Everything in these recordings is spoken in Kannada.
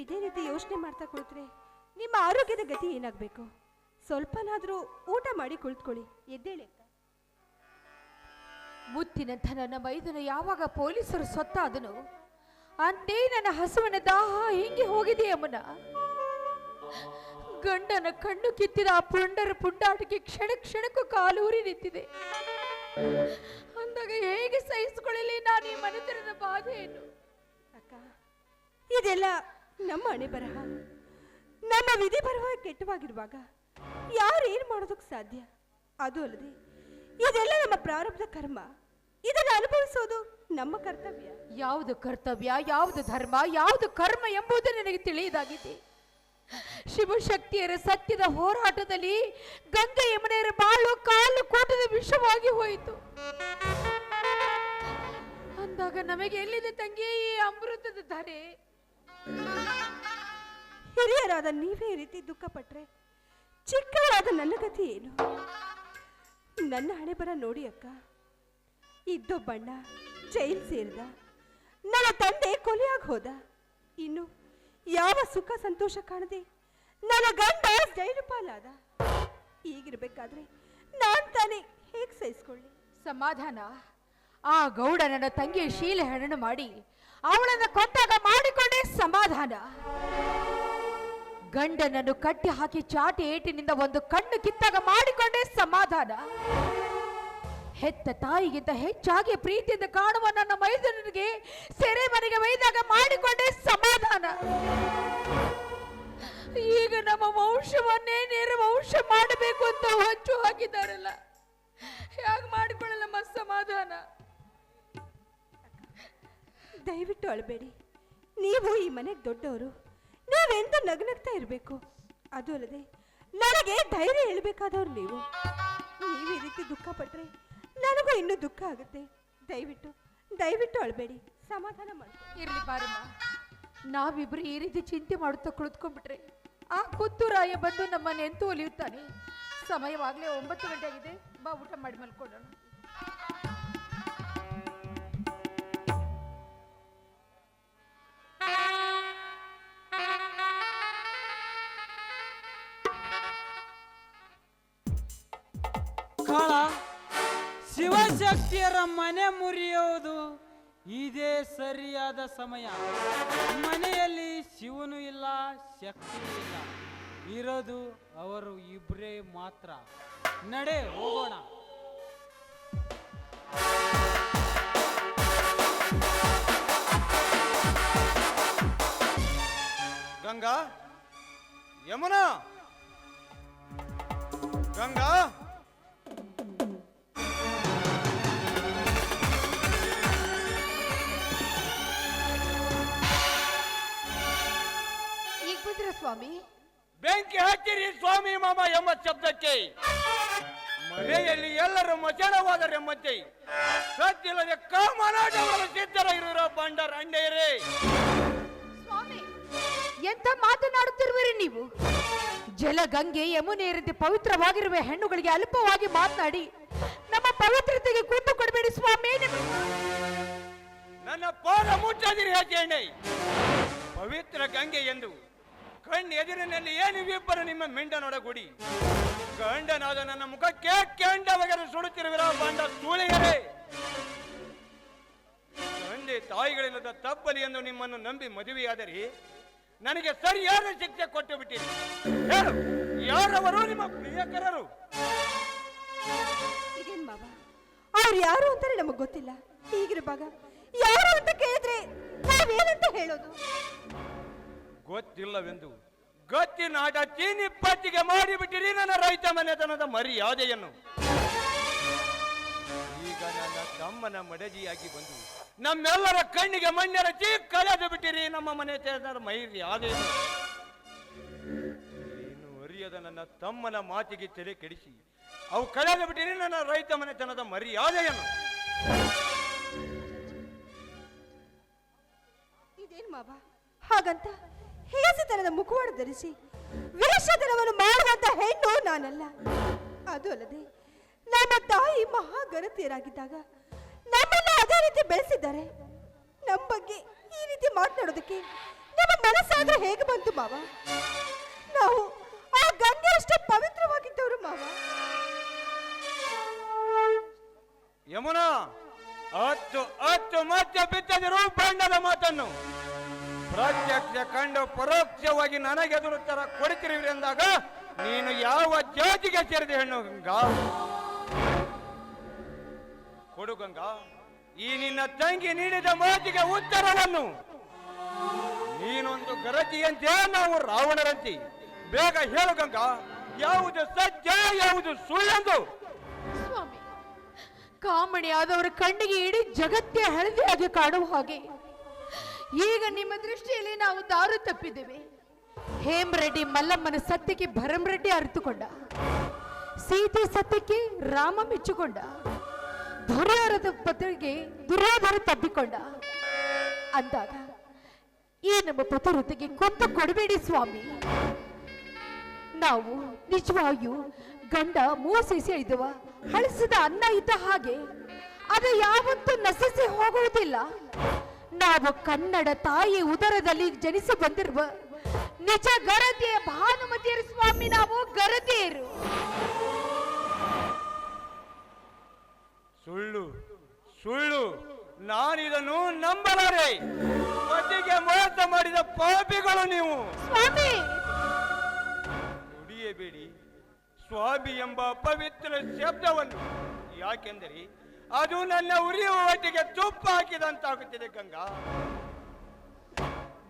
ಇದೇ ರೀತಿ ಯೋಚನೆ ಮಾಡ್ತಾ ಕುಳಿತ್ರೆ ನಿಮ್ಮ ಆರೋಗ್ಯದ ಗತಿ ಏನಾಗಬೇಕು? ಸ್ವಲ್ಪನಾದರೂ ಊಟ ಮಾಡಿ ಕುಳಿತುಕೊಳ್ಳಿ ಎದ್ದೇಳಿ ಮುತ್ತಿನ ನನ್ನ ಮೈದನ ಯಾವಾಗ ಪೊಲೀಸರು ಸೊತ್ತಾದನು? ಅಂದೇ ನನ್ನ ಹಸುವಿನ ದಾಹ ಹಿಂಗೆ ಹೋಗಿದೆ ಅಮ್ಮನ ಗಂಡನ ಕಣ್ಣು ಕಿತ್ತಿದ ಆ ಪುಂಡರ ಪುಂಡಾಟಕ್ಕೆ ಕ್ಷಣ ಕ್ಷಣಕ್ಕೂ ಕಾಲೂರಿ ನಿಂತಿದೆ. ಅಂದಾಗ ಹೇಗೆ ಸಹಿಸಿಕೊಳ್ಳಲಿ ನಾನು ಈ ಮನೆತನದ ಬಾಧೆಯನ್ನು? ಅಕ್ಕ ಇದೆಲ್ಲ ನಮ್ಮ ಹಣೆ ಬರಹ ನಮ್ಮ ವಿಧಿ ಬರಹ ಕೆಟ್ಟವಾಗಿರುವಾಗ ಯಾರು ಏನು ಮಾಡೋದಕ್ಕೆ ಸಾಧ್ಯ? ಅದು ಅಲ್ಲದೆ, ಇದೆಲ್ಲ ನಮ್ಮ ಪ್ರಾರಬ್ಧ ಕರ್ಮ. ಇದನ್ನು ಅನುಭವಿಸೋದು ನಮ್ಮ ಕರ್ತವ್ಯ. ಯಾವುದು ಕರ್ತವ್ಯ, ಯಾವುದು ಧರ್ಮ, ಯಾವುದು ಕರ್ಮ ಎಂಬುದು ನನಗೆ ತಿಳಿಯದಾಗಿದೆ. ಶಿವಶಕ್ತಿಯರ ಸತ್ಯದ ಹೋರಾಟದಲ್ಲಿ ಗಂಗೆ ಯಮನೆಯರ ಬಾಳು ಕಾಲು ಕೂಟದ ವಿಷವಾಗಿ ಹೋಯಿತು. ಅಂದಾಗ ನಮಗೆ ಎಲ್ಲಿದೆ ತಂಗಿ ಈ ಅಮೃತದ ಧರೆ ಹಿರಿಯರಾದ ನೀವೇ ರೀತಿ ದುಃಖ ಪಟ್ರೆ, ಚಿಕ್ಕವರಾದ ನನ್ನ ಗತಿ ಏನು? ನನ್ನ ಹಣೆ ಬರ ನೋಡಿ ಅಕ್ಕ. ಇದ್ದೊಬ್ಬಣ್ಣ ಜೈಲ್ ಸೇರಿದ, ನನ್ನ ತಂದೆ ಕೊಲೆಯಾಗಿ ಹೋದ. ಇನ್ನು ಯಾವ ಸುಖ ಸಂತೋಷ ಕಾಣದೆ ನನ್ನ ಗಂಡ ಜೈಲು ಪಾಲಾದ? ಈಗಿರ್ಬೇಕಾದ್ರೆ ನಾನ್ ತಾನೇ ಹೇಗೆ ಸಹಿಸ್ಕೊಳ್ಳಿ? ಸಮಾಧಾನ. ಆ ಗೌಡ ನನ್ನ ತಂಗಿಯ ಶೀಲೆ ಹರಣ ಮಾಡಿ ಅವಳನ್ನು ಕೊಟ್ಟಾಗ ಮಾಡಿಕೊಂಡೇ ಸಮಾಧಾನ. ಗಂಡನನ್ನು ಕಟ್ಟಿ ಹಾಕಿ ಚಾಟಿ ಏಟಿನಿಂದ ಒಂದು ಕಣ್ಣು ಕಿತ್ತಾಗ ಮಾಡಿಕೊಂಡೇ ಸಮಾಧಾನ. ಹೆತ್ತ ತಾಯಿಗಿಂತ ಹೆಚ್ಚಾಗಿ ಪ್ರೀತಿಯಿಂದ ಕಾಣುವ ನನ್ನ ಮೈದನಿಗೆ ಸೆರೆ ಮನೆಗೆ ಒಯ್ದಾಗ ಮಾಡಿಕೊಂಡೇ ಸಮಾಧಾನ. ಈಗ ನಮ್ಮ ವಂಶವನ್ನೇ ನೇರ ವಂಶ ಮಾಡಬೇಕು ಅಂತ ಹೊಚ್ಚು ಹಾಕಿದ್ದಾರಲ್ಲ. ಹೇಗೆ ಮಾಡಿಕೊಳ್ಳಲ್ಲಮ್ಮ ಸಮಾಧಾನ? ದಯವಿಟ್ಟು ಅಳಬೇಡಿ. ನೀವು ಈ ಮನೆಗೆ ದೊಡ್ಡವರು. ನೀವೆಂದು ನಗ್ನಗ್ತಾ ಇರಬೇಕು? ಅದು ಅಲ್ಲದೆ, ನನಗೆ ಧೈರ್ಯ ಹೇಳಬೇಕಾದವ್ರು ನೀವು. ನೀವು ಈ ರೀತಿ ದುಃಖ ಪಟ್ಟರೆ ನನಗೂ ಇನ್ನೂ ದುಃಖ ಆಗುತ್ತೆ. ದಯವಿಟ್ಟು ದಯವಿಟ್ಟು ಅಳಬೇಡಿ. ಸಮಾಧಾನ ಮಾಡಿ ಇರಲಿ ಬಾರಮ್ಮ. ನಾವಿಬ್ರು ಈ ರೀತಿ ಚಿಂತೆ ಮಾಡುತ್ತಾ ಕುಳಿತುಕೊಂಡ್ಬಿಟ್ರೆ, ಆ ಕುತ್ತೂರಾಯ ಬಂದು ನಮ್ಮನ್ನೆಂತೂ ಒಲಿಯುತ್ತಾನೆ. ಸಮಯವಾಗಲೇ ಒಂಬತ್ತು ಗಂಟೆ ಆಗಿದೆ. ಬಾ, ಊಟ ಮಾಡಿ ಮಲ್ಕೊಳ್ಳೋಣ. ಕಾಳ ಶಿವಶಕ್ತಿಯರ ಮನೆ ಮುರಿಯುವುದು ಇದೇ ಸರಿಯಾದ ಸಮಯ. ಮನೆಯಲ್ಲಿ ಶಿವನು ಇಲ್ಲ ಶಕ್ತಿ ಇಲ್ಲ. ಇರೋದು ಅವರು ಇಬ್ಬರೇ ಮಾತ್ರ. ನಡೆ, ಹೋಗೋಣ. ಗಂಗಾ, ಯಮುನಾ. ಗಂಗಾ. ಸ್ವಾಮಿ? ಬೆಂಕಿ ಹಚ್ಚಿರಿ ಸ್ವಾಮಿ ಮಾಮ ಎಂಬ ಶಬ್ದಕ್ಕೆ. ಮನೆಯಲ್ಲಿ ಎಲ್ಲರೂ ಮಚಣವಾದರೆಂಬಂತೆ ಸತ್ತಿಲ್ಲದೆ ಕಾಮನಾಟವನ್ನು ಸಿದ್ಧರಾಗಿರೋ ಬಂಡರ್ ಅಂಡೇರೇ ಸ್ವಾಮಿ ಎಂತ ಮಾತನಾಡುತ್ತಿರುವಿರಿ ನೀವು? ಜಲಗಂಗೆ ರೀತಿ ಪವಿತ್ರವಾಗಿರುವ ಹೆಣ್ಣುಗಳಿಗೆ ಅಲ್ಪವಾಗಿ ಮಾತನಾಡಿ ನಮ್ಮ ಪವಿತ್ರತೆಗೆ ಕೂತು ಕೊಡಬೇಡಿ ಸ್ವಾಮಿ. ನನ್ನ ಪಾದ ಮುಟ್ಟದಿರಿ ಯಾಕೆ ಪವಿತ್ರ ಗಂಗೆ ಎಂದು ಕಣ್ಣು ಎದುರಿನಲ್ಲಿ ಏನು ವಿಪ್ಪರ ನಿಮ್ಮ ಮಿಂಡನೊಡಗೂಡಿ? ಗಂಡನಾದ ನನ್ನ ಮುಖಕ್ಕೆ ಕೆಂಡವಗರು ಸುಡುತ್ತಿರುವಿರ ಬಂಡ ಸೂಳಿಗರೇ ತಂದೆ ತಾಯಿಗಳಿಲ್ಲದ ತಪ್ಪಲಿ ಎಂದು ನಿಮ್ಮನ್ನು ನಂಬಿ ಮದುವೆಯಾದರೆ ನನಗೆ ಸರಿಯಾದ ಶಿಕ್ಷೆ ಕೊಟ್ಟು ಬಿಟ್ಟಿರಿ. ಯಾರವರು ನಿಮ್ಮ ಪ್ರಿಯಕರರು? ಅವ್ರು ಯಾರು ಅಂತ ನಮಗ್ ಗೊತ್ತಿಲ್ಲ. ಹೀಗಿರುವಾಗ ಯಾರು ಅಂತ ಕೇಳಿದ್ರೆ ನಾವೇನಂತ ಹೇಳೋದು? ಗೊತ್ತಿಲ್ಲವೆಂದು. ಗೊತ್ತಿನಾಟ ಚೀನಿಪ್ಪತ್ತಿಗೆ ಮಾಡಿಬಿಟ್ಟಿರಿ ನನ್ನ ರೈತ ಮನೆತನದ ಮರ್ಯಾದೆಯನ್ನು. ಈಗ ನನ್ನ ತಮ್ಮನ ಮಡಜಿಯಾಗಿ ಬಂದು ನಮ್ಮೆಲ್ಲರ ಕಣ್ಣಿಗೆ ಮಣ್ಣೆರಚಿ ಕಳೆದು ಬಿಟ್ಟಿರಿ ನಮ್ಮ ಮನೆತನದ ಮರ್ಯಾದೆಯನ್ನು. ಏನು ಅರಿಯದ ನನ್ನ ತಮ್ಮನ ಮಾತಿಗೆ ತಲೆ ಕೆಡಿಸಿ, ಅವು ಕಳೆದು ಬಿಟ್ಟಿರಿ ನನ್ನ ರೈತ ಮನೆತನದ ಮರ್ಯಾದೆಯನ್ನು. ಇದೇನು ಮಾವ? ಹಾಗಂತ? ಹೇಸಿತನದ ಮುಖವಾಡ ಧರಿಸಿ ವೇಷಧನವನ್ನು ಮಾಡುವಂತ ಹೆಣ್ಣು ನಾನಲ್ಲ. ಅದು ಅಲ್ಲದೆ, ನಮ್ಮ ತಾಯಿ ಮಹಾಗಣತಿಯರಾಗಿದ್ದಾಗ ನಮ್ಮನ್ನ ಅದೇ ರೀತಿ ಬೆಳೆಸಿದ್ದಾರೆ. ನಮ್ಮ ಬಗ್ಗೆ ಈ ರೀತಿ ಮಾತನಾಡೋದಕ್ಕೆ ನಮ್ಮ ಮನಸ್ಸಾದ್ರೆ ಹೇಗೆ ಬಂತು ಮಾವ? ನಾವು ಆ ಗಂಗೆ ಅಷ್ಟೇ ಪವಿತ್ರವಾಗಿದ್ದವರು ಮಾವ. ಯಮುನಾ, ಹತ್ತು ಹತ್ತು ಮತ್ತೆ ಬಿತ್ತದಿರು ಬಣ್ಣದ ಮಾತನ್ನು. ಪ್ರತ್ಯಕ್ಷ ಕಂಡು ಪರೋಕ್ಷವಾಗಿ ನನಗೆ ತರ ಕೊಡ್ತೀರಿ ಎಂದಾಗ ನೀನು ಯಾವ ಜಾತಿಗೆ ಸೇರಿದೆ ಹೆಣ್ಣು ಗಂಗಾ? ಕೊಡು ಗಂಗಾ. ಈ ನಿನ್ನ ತಂಗಿ ನೀಡಿದ ಮಾತಿಗೆ ಉತ್ತರವನ್ನು ನೀನೊಂದು ಗರತಿಯಂತೆ ನಾವು ರಾವಣರಂತಿ. ಬೇಗ ಹೇಳು ಗಂಗಾ, ಯಾವುದು ಸತ್ಯ, ಯಾವುದು ಸುಳ್ಳೆಂದು? ಸ್ವಾಮಿ ಕಾಮಣಿ ಆದವರ ಕಣ್ಣಿಗೆ ಇಡೀ ಜಗತ್ತೇ ಹಳದಿಯಾಗಿ ಕಾಣುವ ಹಾಗೆ. ಈಗ ನಿಮ್ಮ ದೃಷ್ಟಿಯಲ್ಲಿ ನಾವು ದಾರು ತಪ್ಪಿದ್ದೇವೆ. ಹೇಮರೆಡ್ಡಿ ಮಲ್ಲಮ್ಮನ ಸತ್ಯಕ್ಕೆ ಭರಮರೆಡ್ಡಿ ಅರಿತುಕೊಂಡ. ಸೀತೆ ಸತ್ಯಕ್ಕೆ ರಾಮ ಮೆಚ್ಚುಕೊಂಡ. ದುರ್ಯೋಧನ ಪತ್ರಿಗೆ ದುರ್ಯೋಧನ ತಬ್ಬಿಕೊಂಡ. ಅಂದಾಗ, ಈ ನಮ್ಮ ಪತರುತಿಗೆ ಕೊಂತ ಕೊಡಬೇಡಿ ಸ್ವಾಮಿ. ನಾವು ನಿಜವಾಗಿಯೂ ಗಂಡ ಮೋಸಿಸಿ ಇದ್ದವ, ಹಳಸಿದ ಅನ್ನ ಇದ್ದ ಹಾಗೆ, ಅದು ಯಾವತ್ತೂ ನಸಿಸಿ ಹೋಗುವುದಿಲ್ಲ. ನಾವು ಕನ್ನಡ ತಾಯಿ ಉದರದಲ್ಲಿ ಜನಿಸಿ ಬಂದಿರುವ ನಿಜ ಗರತಿಯ ಭಾನುಮತಿಯರು ಸ್ವಾಮಿ ನಾವು ಗರತಿಯರು ಸುಳ್ಳು ಸುಳ್ಳು ನಾನಿದನ್ನು ನಂಬಲಾರೆ. ಪತಿಗೆ ಮೋಸ ಮಾಡಿದ ಪಾಪಿಗಳು ನೀವು. ಸ್ವಾಮಿ! ನುಡಿಯಬೇಡಿ. ಸ್ವಾಮಿ ಎಂಬ ಪವಿತ್ರ ಶಬ್ದವನ್ನು. ಯಾಕೆಂದರೆ ಅದು ನನ್ನ ಉರಿಯುವ ಒಟ್ಟಿಗೆ ತುಪ್ಪ ಹಾಕಿದಂತಾಗುತ್ತಿದೆ, ಗಂಗಾ.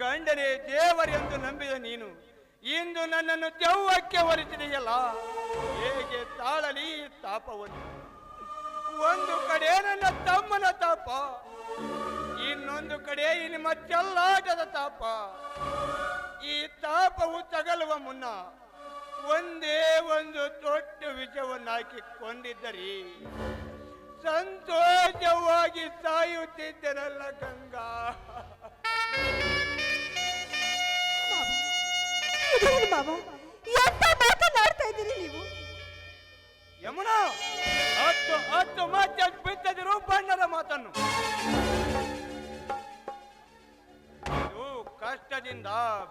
ಗಂಡನೇ ದೇವರೆಂದು ನಂಬಿದ ನೀನು, ಇಂದು ನನ್ನನ್ನು ದೆವ್ವಕ್ಕೆ ಹೊರಿಸಿದೆಯಲ್ಲ ಹೇಗೆ ತಾಳಲಿ ತಾಪವನ್ನು? ಒಂದು ಕಡೆ ನನ್ನ ತಮ್ಮನ ತಾಪ, ಇನ್ನೊಂದು ಕಡೆ ಇನ್ನು ಮತ್ತೆಲ್ಲಾಟದ ತಾಪ. ಈ ತಾಪವು ತಗಲುವ ಮುನ್ನ ಒಂದೇ ಒಂದು ದೊಡ್ಡ ವಿಷವನ್ನು ಹಾಕಿಕೊಂಡಿದ್ದರಿ ಸಂತೋಷವಾಗಿ ಸಾಯುತ್ತಿದ್ದರಲ್ಲ ಗಂಗಾ. ಇದೇನು ಎಂತ ಮಾತನಾಡ್ತಾ ಇದ್ದೀರಿ ನೀವು? ಯಮುನಾ ಹತ್ತು ಹತ್ತು ಮತ್ತೆ ಬಿತ್ತದಿರು ಬಣ್ಣದ ಮಾತನ್ನು. ಇದು ಕಷ್ಟದಿಂದ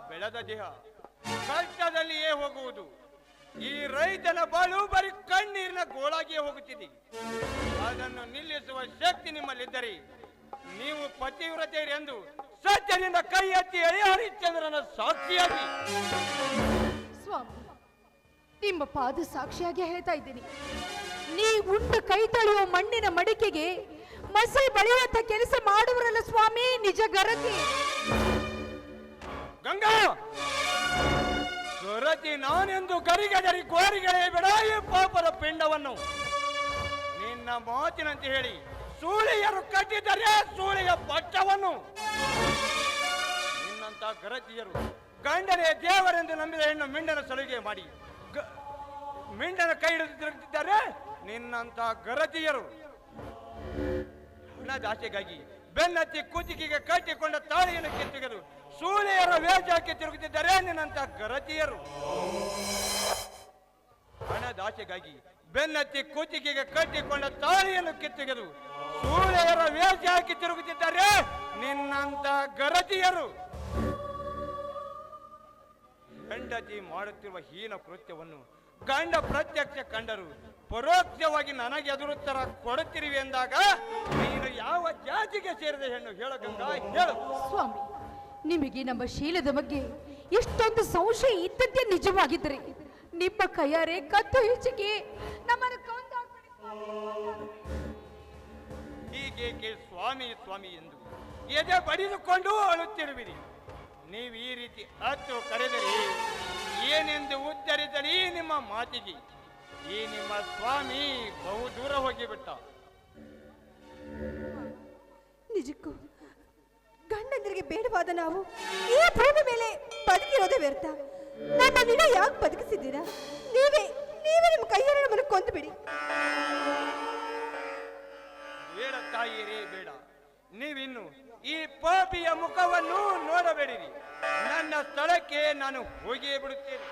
ಬೆಳೆದ ದೇಹ. ಕಷ್ಟದಲ್ಲಿಯೇ ಹೋಗುವುದು. ಈ ರೈತನ ಬಾಳು ಬರೀ ಕಣ್ಣೀರಿನ ಗೋಳಾಗಿಯೇ ಹೋಗುತ್ತಿದೆ ಅದನ್ನು ನಿಲ್ಲಿಸುವ ಶಕ್ತಿ ನಿಮ್ಮಲ್ಲಿದ್ದರೆ ನೀವು ಪತಿವ್ರತೆಯರೆಂದು ಸತ್ಯದಿಂದ ಕೈ ಎತ್ತಿ ಎಳೆ ಹರಿಶ್ಚಂದ್ರನ ಸಾಕ್ಷಿಯಾಗಿ. ಸ್ವಾಮಿ ನಿಮ್ಮ ಪಾದ ಸಾಕ್ಷಿಯಾಗಿ ಹೇಳ್ತಾ ಇದ್ದೀನಿ. ನೀ ಉಂಡು ಕೈ ತಳುವ ಮಣ್ಣಿನ ಮಡಿಕೆಗೆ ಮಸಿ ಬಳಿಯುವಂತ ಕೆಲಸ ಮಾಡುವರಲ್ಲ ಸ್ವಾಮಿ ನಿಜ ಗರತಿ. ಗಂಗಾ! ಸುರತಿ ನಾನೆಂದು ಕರಿಗಜರಿ ಗೋರಿಗಳೇ ಬಿಡ ಪಾಪರ ಪಿಂಡವನ್ನು. ನಿನ್ನ ಮಾತಿನಂತೆ ಹೇಳಿ, ಸೂಳಿಯರು ಕಟ್ಟಿದರೆ ಸೂಳಿಯ ಪಟ್ಟವನ್ನು ನಿನ್ನಂತ ಗರತಿಯರು, ಗಂಡನೇ ದೇವರೆಂದು ನಂಬಿದ ಹೆಣ್ಣು ಮಿಂಡನ ಸಲುಗೆ ಮಾಡಿ ಮಿಂಡನ ಕೈ ಹಿಡಿದು ತಿರುಗುತ್ತಿದ್ದಾರೆ ನಿನ್ನಂತ ಗರತಿಯರು. ಹಣದಾಸೆಗಾಗಿ ಬೆನ್ನತ್ತಿ ಕುತ್ತಿಗೆಗೆ ಕಟ್ಟಿಕೊಂಡ ತಾಳಿಯನ್ನು ಕಿತ್ತುಗೆದು ಸೂಳೆಯರ ವೇಷಕ್ಕೆ ತಿರುಗುತ್ತಿದ್ದಾರೆ ನಿನ್ನಂತ ಗರತಿಯರು. ಹಣದಾಸೆಗಾಗಿ ಬೆನ್ನತ್ತಿ ಕೂತಿಗೆಗೆ ಕಟ್ಟಿಕೊಂಡ ತಾಳಿಯನ್ನು ಕಿತ್ತುಗೆದು ಸೂಳೆಯರ ವೇಷ ಹಾಕಿ ತಿರುಗುತ್ತಿದ್ದಾರೆ ನಿನ್ನಂತ ಗರತಿಯರು. ಹೆಂಡತಿ ಮಾಡುತ್ತಿರುವ ಹೀನ ಕೃತ್ಯವನ್ನು ಗಂಡ ಪ್ರತ್ಯಕ್ಷ ಕಂಡರು ಪರೋಕ್ಷವಾಗಿ ನನಗೆ ಎದುರುತ್ತರ ಕೊಡುತ್ತಿರುವೆ ಎಂದಾಗ ನೀನು ಯಾವ ಜಾತಿಗೆ ಸೇರಿದೆ ಹೆಣ್ಣು? ಹೇಳು ಹೇಳು. ಸ್ವಾಮಿ ನಿಮಗೆ ನಮ್ಮ ಶೀಲದ ಬಗ್ಗೆ ಎಷ್ಟೊಂದು ಸಂಶಯ ಇದ್ದದ್ದೇ ನಿಜವಾಗಿದ್ದರೆ ನಿಮ್ಮ ಕೈಯಾರೆ ಕತ್ತು ಹೆಚ್ಚಿಗೆ ನಮ್ಮನ್ನು. ಹೀಗೇಕೆ ಸ್ವಾಮಿ ಸ್ವಾಮಿ ಎಂದು ಎದೆ ಬಡಿದುಕೊಂಡು ಅಳುತ್ತಿರುವಿರಿ ನೀವು ಈ ರೀತಿ ಹತ್ತು ಕರೆದರೆ ಏನೆಂದು ಉತ್ತರಿಸಲಿ ನಿಮ್ಮ ಮಾತಿಗೆ ಈ ನಿಮ್ಮ ಸ್ವಾಮಿ ಬಹು ದೂರ ಹೋಗಿಬಿಟ್ಟ ನಿಜಕ್ಕೂ ಗಂಡಂದಿರಿಗೆ ಬೇಡವಾದ ನಾವು ಈ ಭೂಮಿ ಮೇಲೆ ಬದುಕಿರೋದೇ ವ್ಯರ್ಥ. ನನ್ನ ನಿನ್ನ ಯಾಕೆ ಬದುಕಿಸಿದ್ದೀರಾ? ನೀವೇ ನೀವೇ ನಿಮ್ಮ ಕೈಯಲ್ಲಿ ನಮ್ಮನ್ನು ಕೊಂದು ಬಿಡಿ ಬೇಡ ತಾಯಿಯರೇ ಬೇಡ. ನೀವಿನ್ನು ಈ ಪಾಪಿಯ ಮುಖವನ್ನು ನೋಡಬೇಡಿರಿ. ನನ್ನ ಸ್ಥಳಕ್ಕೆ ನಾನು ಹೋಗಿಯೇ ಬಿಡುತ್ತೇನೆ.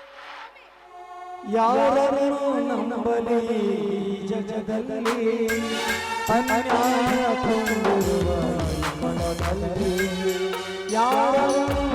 ಯಾರನ್ನು ನಂಬಲಿ ಈ ಜಗದಲ್ಲಿ? ಅನ್ಯಾಯ ತುಂಬಿರುವ યાર